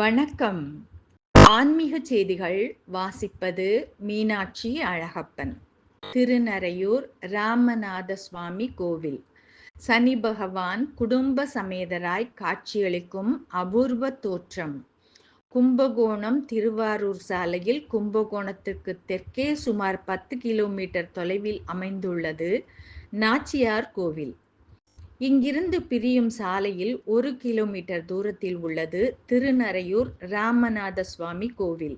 வணக்கம். ஆன்மீக செய்திகள் வாசிப்பது மீனாட்சி அழகப்பன். திருநரையூர் ராமநாத சுவாமி கோவில். சனி பகவான் குடும்ப சமேதராய் காட்சியளிக்கும் அபூர்வ தோற்றம். கும்பகோணம் திருவாரூர் சாலையில் கும்பகோணத்திற்கு தெற்கே சுமார் பத்து கிலோமீட்டர் தொலைவில் அமைந்துள்ளது நாச்சியார் கோவில். இங்கிருந்து பிரியும் சாலையில் ஒரு கிலோமீட்டர் தூரத்தில் உள்ளது திருநரையூர் ராமநாத சுவாமி கோவில்.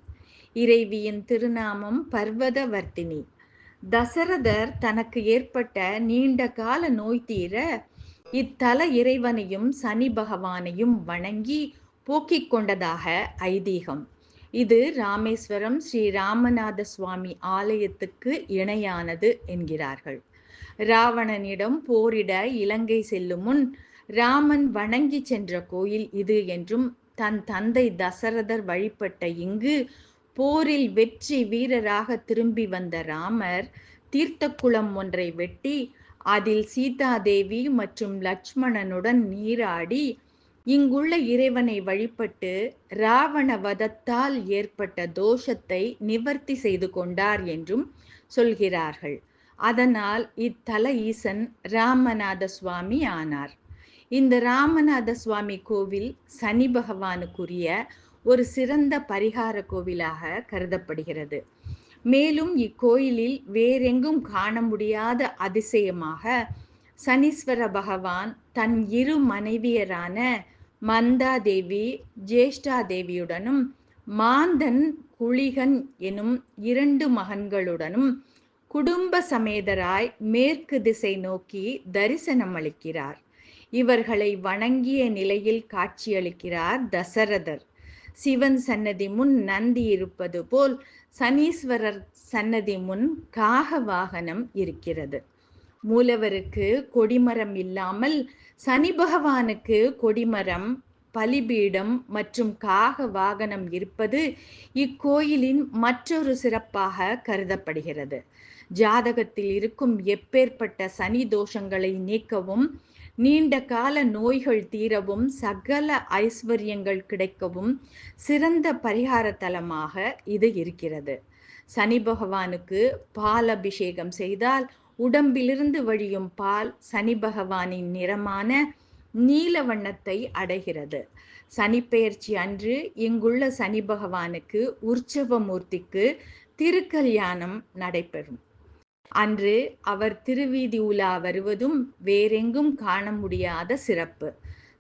இறைவியின் திருநாமம் பர்வதவர்த்தினி. தசரதர் தனக்கு ஏற்பட்ட நீண்ட கால நோய் தீர இத்தல இறைவனையும் சனி பகவானையும் வணங்கி போக்கிக் கொண்டதாக ஐதீகம். இது ராமேஸ்வரம் ஸ்ரீ ராமநாத சுவாமி ஆலயத்துக்கு இணையானது என்கிறார்கள். ராவணனிடம் போரிட இலங்கை செல்லும் முன் ராமன் வணங்கி சென்ற கோயில் இது என்றும் தன் தந்தை தசரதர் வழிபட்ட இங்கு போரில் வெற்றி வீரராக திரும்பி வந்த ராமர் தீர்த்தக்குளம் ஒன்றை வெட்டி அதில் சீதாதேவி மற்றும் லட்சுமணனுடன் நீராடி இங்குள்ள இறைவனை வழிபட்டு ராவண வதத்தால் ஏற்பட்ட தோஷத்தை நிவர்த்தி செய்து கொண்டார் என்றும் சொல்கிறார்கள். அதனால் இத்தல ஈசன் ராமநாத சுவாமி ஆனார். இந்த ராமநாத சுவாமி கோவில் சனி பகவானுக்குரிய ஒரு சிறந்த பரிகார கோவிலாக கருதப்படுகிறது. மேலும் இக்கோயிலில் வேறெங்கும் காண முடியாத அதிசயமாக சனீஸ்வர பகவான் தன் இரு மனைவியரான மந்தாதேவி ஜேஷ்டாதேவியுடனும் மாந்தன் குளிகன் எனும் இரண்டு மகன்களுடனும் குடும்ப சமேதராய் மேற்கு திசை நோக்கி தரிசனம் அளிக்கிறார். இவர்களை வணங்கிய நிலையில் காட்சியளிக்கிறார் தசரதர். சிவன் சன்னதி முன் நந்தி இருப்பது போல் சனீஸ்வரர் சன்னதி முன் காக வாகனம் இருக்கிறது. மூலவருக்கு கொடிமரம் இல்லாமல் சனி பகவானுக்கு கொடிமரம் பலிபீடம் மற்றும் காக வாகனம் இருப்பது இக்கோயிலின் மற்றொரு சிறப்பாக கருதப்படுகிறது. ஜாதகத்தில் இருக்கும் எப்பேற்பட்ட சனி தோஷங்களை நீக்கவும் நீண்ட கால நோய்கள் தீரவும் சகல ஐஸ்வர்யங்கள் கிடைக்கவும் சிறந்த பரிகார தலமாக இது இருக்கிறது. சனி பகவானுக்கு பால் அபிஷேகம் செய்தால் உடம்பிலிருந்து வழியும் பால் சனி பகவானின் நிறமான நீல வண்ணத்தை அடைகிறது. சனிப்பெயர்ச்சி அன்று இங்குள்ள சனி பகவானுக்கு உற்சவமூர்த்திக்கு திருக்கல்யாணம் நடைபெறும். அன்று அவர் திருவீதி உலா வருவதும் வேறெங்கும் காண முடியாத சிறப்பு.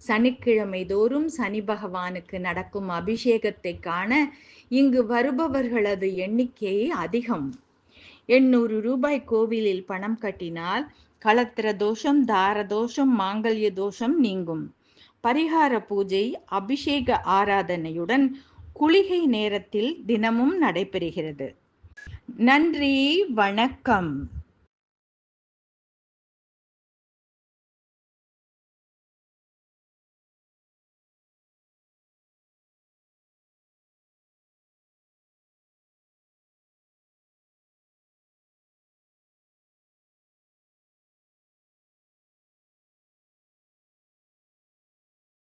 சனிக்கிழமை தோறும் சனி பகவானுக்கு நடக்கும் அபிஷேகத்தை காண இங்கு வருபவர்களது எண்ணிக்கை அதிகம். எண்ணூறு ரூபாய் கோவிலில் பணம் கட்டினால் களத்திர தோஷம் தார தோஷம் மாங்கல்ய தோஷம் நீங்கும். பரிகார பூஜை அபிஷேக ஆராதனையுடன் குளிகை நேரத்தில் தினமும் நடைபெறுகிறது. நன்றி வணக்கம்.